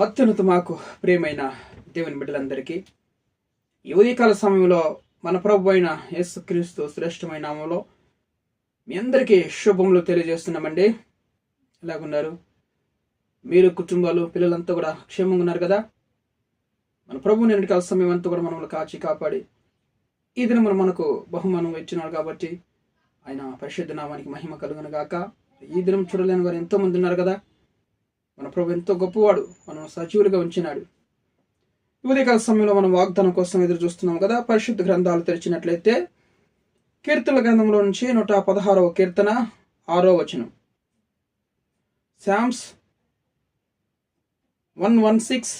అత్యున్నత మాకు ప్రియమైన దేవుని బిడ్డలందరికీ ఈ ఉదయకాల సమయంలో మన ప్రభు అయిన యేసుక్రీస్తు శ్రేష్టమైన నామంలో మీ అందరికీ శుభములు తెలియజేస్తున్నామండి. ఎలాగున్నారు? మీరు కుటుంబాలు పిల్లలంతా కూడా క్షేమంగా ఉన్నారు కదా? మన ప్రభు నేను కాల సమయం అంతా కూడా మనల్ని కాచి కాపాడి ఈ దినం మనకు బహుమానం ఇచ్చినాడు కాబట్టి ఆయన పరిశుద్ధ నామానికి మహిమ కలుగును గాక. ఈ దినం చూడలేని వారు ఎంతోమంది ఉన్నారు కదా? ప్రభు ఎంతో గొప్పవాడు మనం సజీవులుగా ఉంచినాడు. ఉదయకాల సమయంలో మనం వాగ్దానం కోసం ఎదురు చూస్తున్నాం కదా పరిశుద్ధ గ్రంథాలు తెరిచినట్లయితే కీర్తన గ్రంథంలో నుంచి నూట పదహారవ కీర్తన ఆరో వచనం. Psalms one one six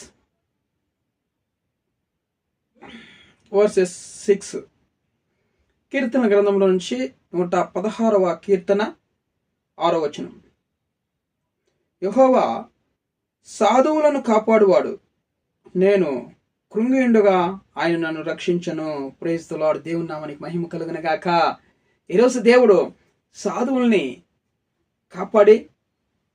verses six. కీర్తన గ్రంథంలో నుంచి నూట పదహారవ కీర్తన ఆరో వచనం. యహోవా సాధువులను కాపాడువాడు. నేను కృంగియుండగా ఆయన నన్ను రక్షించను. ప్రేస్తులాడు దేవుని నామానికి మహిమ కలుగునగాక ఈరోజు దేవుడు సాధువుల్ని కాపాడి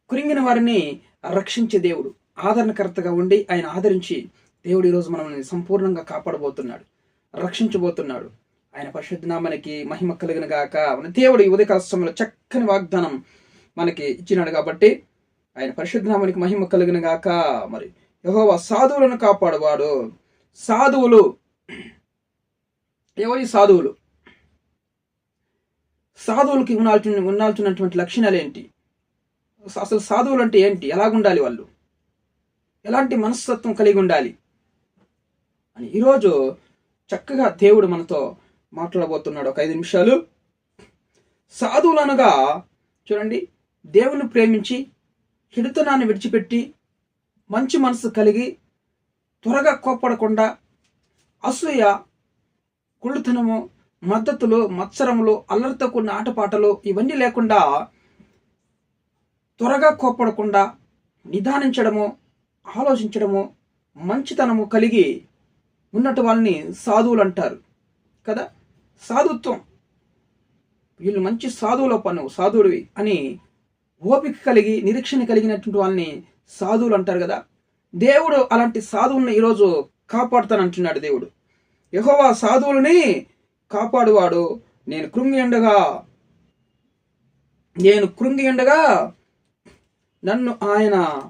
కృంగిన వారిని రక్షించే దేవుడు ఆదరణకర్తగా ఉండి ఆయన ఆదరించి దేవుడు ఈరోజు మనల్ని సంపూర్ణంగా కాపాడబోతున్నాడు రక్షించబోతున్నాడు. ఆయన పరిశుద్ధనామానికి మహిమ కలిగిన గాక. మన దేవుడు ఈ ఉదయకాల సమయంలో చక్కని వాగ్దానం మనకి ఇచ్చినాడు కాబట్టి ఆయన పరిశుద్ధనామానికి మహిమ కలిగిన గాక. మరి యహోవ సాధువులను కాపాడువాడు. సాధువులు. ఎవరి సాధువులు? సాధువులకి ఉండాల్సిన ఉండాల్సినటువంటి లక్షణాలు ఏంటి? అసలు సాధువులు అంటే ఏంటి? ఎలాగుండాలి వాళ్ళు? ఎలాంటి మనస్తత్వం కలిగి ఉండాలి? అని ఈరోజు చక్కగా దేవుడు మనతో మాట్లాడబోతున్నాడు. ఒక ఐదు నిమిషాలు. సాధువులు అనగా చూడండి దేవుని ప్రేమించి చెడుతనాన్ని విడిచిపెట్టి మంచి మనసు కలిగి త్వరగా కోప్పడకుండా అసూయ కుళ్ళుతనము మద్దతులు మత్సరములు అల్లరితో కూడిన ఆటపాటలు ఇవన్నీ లేకుండా త్వరగా కోప్పడకుండా నిదానించడము ఆలోచించడము మంచితనము కలిగి ఉన్నట్టు వాళ్ళని సాధువులు అంటారు. కదా? సాధుత్వం. వీళ్ళు మంచి సాధువుల పను సాధువుడివి అని ఓపిక కలిగి నిరీక్షణ కలిగినటువంటి వాళ్ళని సాధువులు అంటారు కదా. దేవుడు అలాంటి సాధువుల్ని ఈరోజు కాపాడుతానంటున్నాడు దేవుడు. యహోవా సాధువులని కాపాడువాడు. నేను కృంగి ఉండగా నేను కృంగి ఉండగా నన్ను ఆయన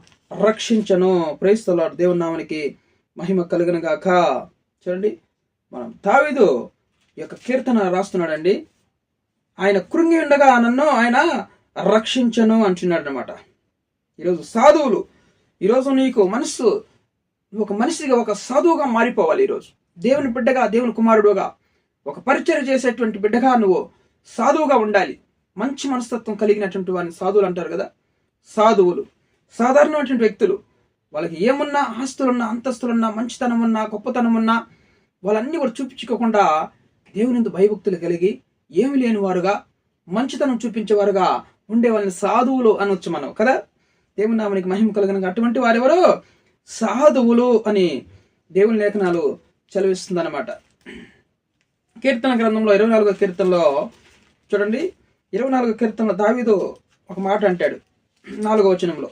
రక్షించను. ప్రైస్తలాడు దేవుని నామనికి మహిమ కలిగిన గాక. చూడండి మనం తావిదు ఈ యొక్క కీర్తన రాస్తున్నాడండి. ఆయన కృంగి ఉండగా నన్ను ఆయన రక్షించను అంటున్నాడు అనమాట ఈరోజు సాధువులు ఈరోజు నీకు మనస్సు ఒక మనిషిగా ఒక సాధువుగా మారిపోవాలి ఈరోజు. దేవుని బిడ్డగా దేవుని కుమారుడుగా ఒక పరిచయం చేసేటువంటి బిడ్డగా నువ్వు సాధువుగా ఉండాలి. మంచి మనస్తత్వం కలిగినటువంటి వారిని సాధువులు అంటారు కదా. సాధువులు సాధారణమైనటువంటి వ్యక్తులు వాళ్ళకి ఏమున్నా ఆస్తులున్నా అంతస్తులున్నా మంచితనం ఉన్నా గొప్పతనం ఉన్నా వాళ్ళన్నీ కూడా చూపించుకోకుండా దేవుని భయభక్తులు కలిగి ఏమి లేని వారుగా మంచితనం చూపించేవారుగా ఉండే వాళ్ళని సాధువులు అనొచ్చు మనం కదా? దేవుని నామనికి మహిమ కలిగిన అటువంటి వారెవరు? సాధువులు అని దేవుని లేఖనాలు చదివిస్తుందన్నమాట. కీర్తన గ్రంథంలో ఇరవై నాలుగో కీర్తనలో చూడండి ఇరవై నాలుగో కీర్తనలో దావీదు ఒక మాట అంటాడు నాలుగో వచనంలో.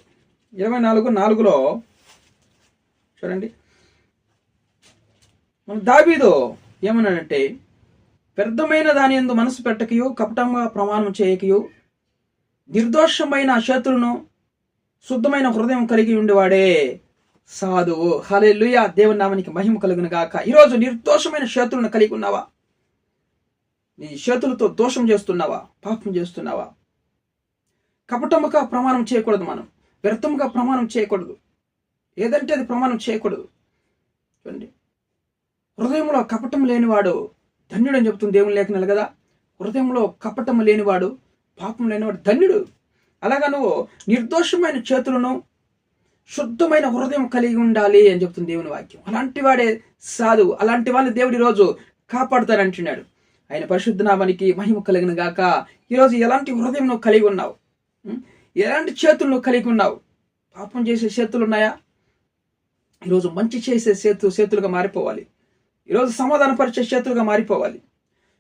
ఇరవై నాలుగు నాలుగులో చూడండి మన దావీదు ఏమన్నాడంటే వ్యర్థమైన దాని ఎందు మనసు పెట్టకయో కపటంగా ప్రమాణం చేయకయో నిర్దోషమైన చేతులను శుద్ధమైన హృదయం కలిగి ఉండేవాడే సాధువు. హలెలుయ దేవుని నామానికి మహిమ కలుగును గాక. ఈరోజు నిర్దోషమైన చేతులను కలిగి ఉన్నావా? నీ చేతులతో దోషం చేస్తున్నావా? పాపం చేస్తున్నావా? కపటముగా ప్రమాణం చేయకూడదు మనం. వ్యర్థముగా ప్రమాణం చేయకూడదు. ఏదంటే అది ప్రమాణం చేయకూడదు. చూడండి. హృదయంలో కపటం లేనివాడు ధన్యుడని అని చెప్తుంది దేవుని లేఖనాలు కదా. హృదయంలో కపటం లేనివాడు పాపం లేనివాడు ధన్యుడు. అలాగా నువ్వు నిర్దోషమైన చేతులను శుద్ధమైన హృదయం కలిగి ఉండాలి అని చెప్తుంది దేవుని వాక్యం. అలాంటి వాడే సాధువు. అలాంటి వాళ్ళని దేవుడి రోజు కాపాడుతారంటున్నాడు ఆయన పరిశుద్ధ నామానికి మహిమ కలిగిన గాక ఈరోజు ఎలాంటి హృదయం నువ్వు కలిగి ఉన్నావు? ఎలాంటి చేతులు నువ్వు కలిగి ఉన్నావు? పాపం చేసే చేతులు ఉన్నాయా? ఈరోజు మంచి చేసే చేతు చేతులుగా మారిపోవాలి. ఈరోజు సమాధానపరిచే చేతులుగా మారిపోవాలి.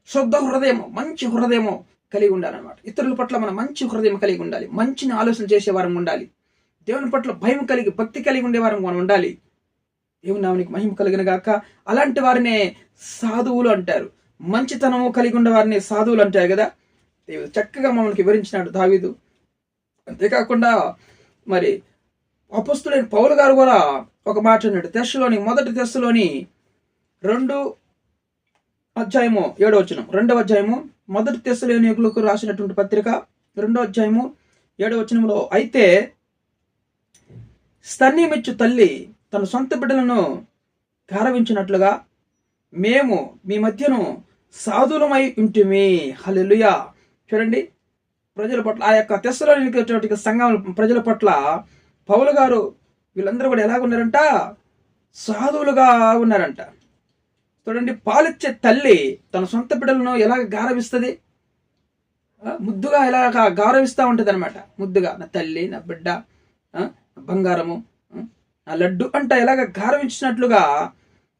శుద్ధ హృదయము మంచి హృదయము కలిగి ఉండాలన్నమాట ఇతరుల పట్ల మనం మంచి హృదయం కలిగి ఉండాలి మంచిని ఆలోచన చేసే వారం ఉండాలి. దేవుని పట్ల భయం కలిగి భక్తి కలిగి ఉండేవారం మనం ఉండాలి. దేవుని నామనికి మహిమ కలిగిన గాక. అలాంటి వారినే సాధువులు అంటారు. మంచితనము కలిగి ఉండే వారిని సాధువులు అంటారు కదా. దేవుడు చక్కగా మమ్మల్ని వివరించినాడు దావీదు. అంతేకాకుండా మరి అపస్తులైన పౌలు గారు కూడా ఒక మాట అన్నాడు. తెస్సులోని మొదటి తెస్సులోని రెండు అధ్యాయము ఏడో వచనం. రెండవ అధ్యాయము మొదటి తెస్సులోనికులకు రాసినటువంటి పత్రిక రెండో అధ్యాయము ఏడో వచనంలో అయితే స్తన్యమిచ్చు తల్లి తన సొంత బిడ్డలను గారవించినట్లుగా మేము మీ మధ్యను సాధులమై ఉంటిమి. హలెలుయా చూడండి ప్రజల పట్ల ఆ యొక్క తెస్సలోని సంఘం ప్రజల పట్ల పౌలు గారు వీళ్ళందరూ కూడా ఎలాగున్నారంట? సాధువులుగా ఉన్నారంట. చూడండి పాలిచ్చే తల్లి తన సొంత బిడ్డలను ఎలాగ గారవిస్తుంది? ముద్దుగా ఎలాగ గౌరవిస్తూ ఉంటుంది అనమాట ముద్దుగా నా తల్లి నా బిడ్డ బంగారము నా లడ్డు అంట ఎలాగ గారవించినట్లుగా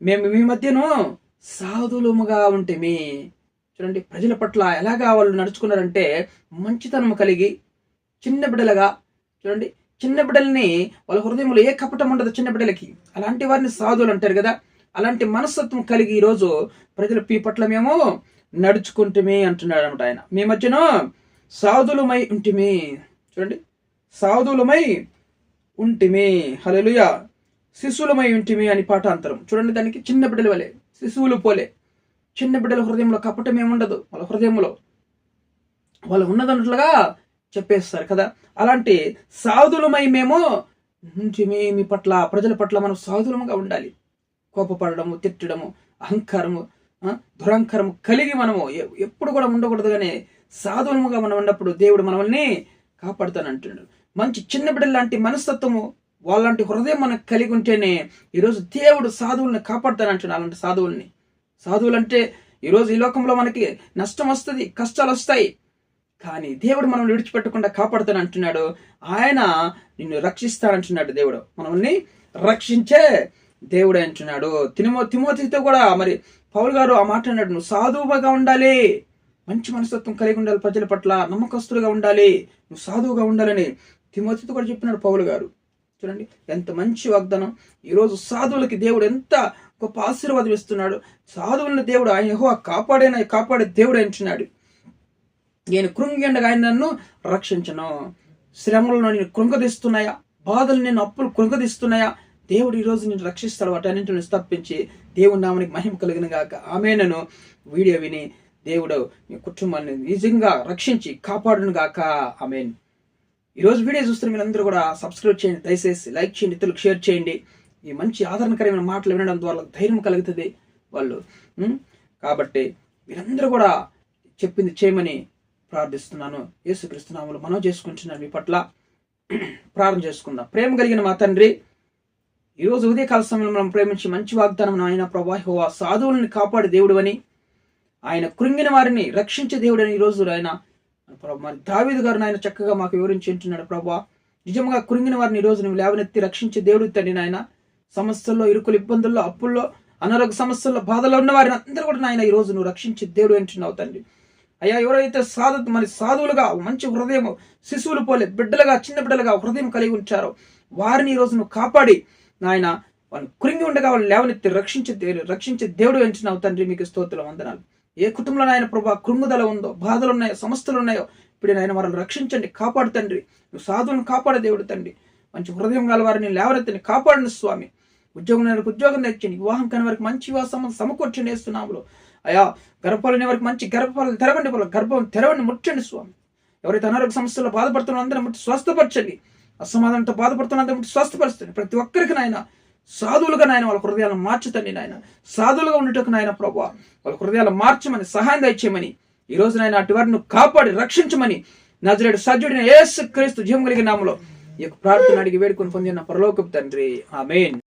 మేము మీ మధ్యను సాధులముగా ఉంటేమి. చూడండి ప్రజల పట్ల ఎలాగా వాళ్ళు నడుచుకున్నారంటే మంచితనము కలిగి చిన్న బిడ్డలుగా చూడండి చిన్న బిడ్డల్ని వాళ్ళ హృదయంలో ఏ కపటం ఉండదు చిన్న బిడ్డలకి. అలాంటి వారిని సాధువులు అంటారు కదా. అలాంటి మనస్తత్వం కలిగి ఈరోజు ప్రజల పీ పట్ల మేము నడుచుకుంటమే అంటున్నాడు అనమాట ఆయన. మీ మధ్యన సాధులమై ఉంటిమి. చూడండి. సాధులమై ఉంటిమి. హల్లెలూయా. శిశువులమై ఉంటిమి అని పాఠాంతరం. చూడండి దానికి చిన్న బిడ్డల వలె శిశువులు పోలే. చిన్న బిడ్డల హృదయంలో కపటం ఏముండదు. వాళ్ళ హృదయంలో వాళ్ళు ఉన్నదన్నట్లుగా చెప్పేస్తారు కదా. అలాంటి సాధులమై మేము ఉంటిమి. మీ పట్ల ప్రజల పట్ల మనం సాధులముగా ఉండాలి. కోపపడము తిట్టడము అహంకారము దురహంకారము కలిగి మనము ఎప్పుడు కూడా ఉండకూడదు కానీ సాధువులుగా మనం ఉన్నప్పుడు దేవుడు మనల్ని కాపాడుతానంటున్నాడు. మంచి చిన్న బిడ్డల లాంటి మనస్తత్వము వాళ్ళంటి హృదయం మనకు కలిగి ఉంటేనే ఈరోజు దేవుడు సాధువుల్ని కాపాడుతానంటున్నాడు అలాంటి సాధువుల్ని. సాధువులు అంటే ఈరోజు ఈ లోకంలో మనకి నష్టం వస్తుంది కష్టాలు వస్తాయి. కానీ దేవుడు మనం విడిచిపెట్టకుండా కాపాడుతాను అంటున్నాడు ఆయన నిన్ను రక్షిస్తానంటున్నాడు దేవుడు. మనల్ని రక్షించే దేవుడు అంటున్నాడు. తిమో తిమోతితో కూడా మరి పౌలు గారు ఆ మాట అన్నాడు నువ్వు సాధువుగా ఉండాలి. మంచి మనస్తత్వం కలిగి ఉండాలి ప్రజల పట్ల నమ్మకస్తులుగా ఉండాలి. నువ్వు సాధువుగా ఉండాలని తిమోతితో కూడా చెప్పినాడు పౌలు గారు. చూడండి ఎంత మంచి వాగ్దానం. ఈరోజు సాధువులకి దేవుడు ఎంత గొప్ప ఆశీర్వాదం ఇస్తున్నాడు. సాధువులను దేవుడు ఆయన యెహోవా కాపాడేన కాపాడే దేవుడు అంటున్నాడు. నేను కృంగిండగా ఆయన నన్ను రక్షించను. శ్రమలను నేను కృంగదీస్తున్నాయా? బాధలు నేను అప్పులు కృంగదీస్తున్నాయా? దేవుడు ఈరోజు నేను రక్షిస్తాడు వాటన్నింటిని తప్పించి దేవుడి నామనికి మహిమ కలిగిన గాక. ఆమె నన్ను వీడియో విని దేవుడు మీ కుటుంబాన్ని నిజంగా రక్షించి కాపాడును గాక. ఆమెన్. ఈరోజు వీడియో చూస్తున్న మీరందరూ కూడా సబ్స్క్రైబ్ చేయండి దయచేసి లైక్ చేయండి ఇతరులకు షేర్ చేయండి. ఈ మంచి ఆదరణకరమైన మాటలు వినడం ద్వారా ధైర్యం కలుగుతుంది వాళ్ళు. కాబట్టి మీరందరూ కూడా చెప్పింది చేయమని ప్రార్థిస్తున్నాను. యేసుక్రీస్తునాములు మనం చేసుకుంటున్నాను. మీ పట్ల ప్రార్థన చేసుకుందాం. ప్రేమ కలిగిన మా తండ్రి ఈరోజు ఉదయకాల సమయంలో మనం ప్రేమించి మంచి వాగ్దానం ఆయన ప్రభా ఆ సాధువులను కాపాడే దేవుడు అని ఆయన కృంగిన వారిని రక్షించే దేవుడు అని ఈరోజు ఆయన ప్రభా మరి దావీదు గారు ఆయన చక్కగా మాకు వివరించి ఉంటున్నాడు ప్రభా. నిజంగా కృంగిన వారిని ఈ నువ్వు లేవనెత్తి రక్షించే దేవుడు తండ్రి నాయన. సమస్యల్లో ఇరుకులు ఇబ్బందుల్లో అప్పుల్లో అనారోగ్య సమస్యల్లో బాధలో ఉన్న వారిని అందరూ కూడా నాయన ఈ నువ్వు రక్షించే దేవుడు అంటున్నావు తండ్రి. అయ్యా ఎవరైతే సాధు మరి సాధువులుగా మంచి హృదయం శిశువులు పోలే బిడ్డలుగా చిన్న బిడ్డలుగా హృదయం కలిగి ఉంటారో వారిని ఈ నువ్వు కాపాడి నాయన వాళ్ళు కురింగి ఉండగా వాళ్ళు లేవనెత్తి రక్షించే రక్షించే దేవుడు ఎంచినావు తండ్రి మీకు స్తోత్రం వందనాలు. ఏ కుటుంబంలో నాయన ప్రభా కృంగుదల ఉందో బాధలు ఉన్నాయో సమస్యలు ఉన్నాయో ఇప్పుడు నాయన వారిని రక్షించండి కాపాడు తండ్రి. నువ్వు సాధువులను కాపాడే దేవుడు తండ్రి. మంచి హృదయం గల వారిని లేవనెత్తిని కాపాడిన స్వామి. ఉద్యోగం లేని వారికి ఉద్యోగం తెచ్చండి వివాహం కాని వారికి మంచి వివాహం సమకూర్చండి వేస్తున్నాములు అయా గర్భాలు వారికి మంచి గర్భాలు తెరవండి వాళ్ళ గర్భం తెరవండి ముట్టండి స్వామి. ఎవరైతే అనారోగ్య సమస్యల్లో బాధపడుతున్నారో అందరూ ముట్టి స్వస్థపరచండి. అసమాధానంతో బాధపడుతున్న స్వస్థపరుస్తుంది ప్రతి ఒక్కరికి నాయన సాధువులుగా నాయన వాళ్ళ హృదయాలను మార్చుతండి నాయన. సాధువులుగా ఉండేటకు నాయన ప్రభావ వాళ్ళ హృదయాలు మార్చమని సహాయం దయచేయమని. ఈ రోజు నాయన అటు వారిని కాపాడి రక్షించమని నజరేడు సజ్జుడిన ఏసు క్రీస్తు జీవం కలిగిన నామలో ఈ యొక్క ప్రార్థన అడిగి వేడుకొని పొందిన పరలోకపు తండ్రి. ఆమెన్.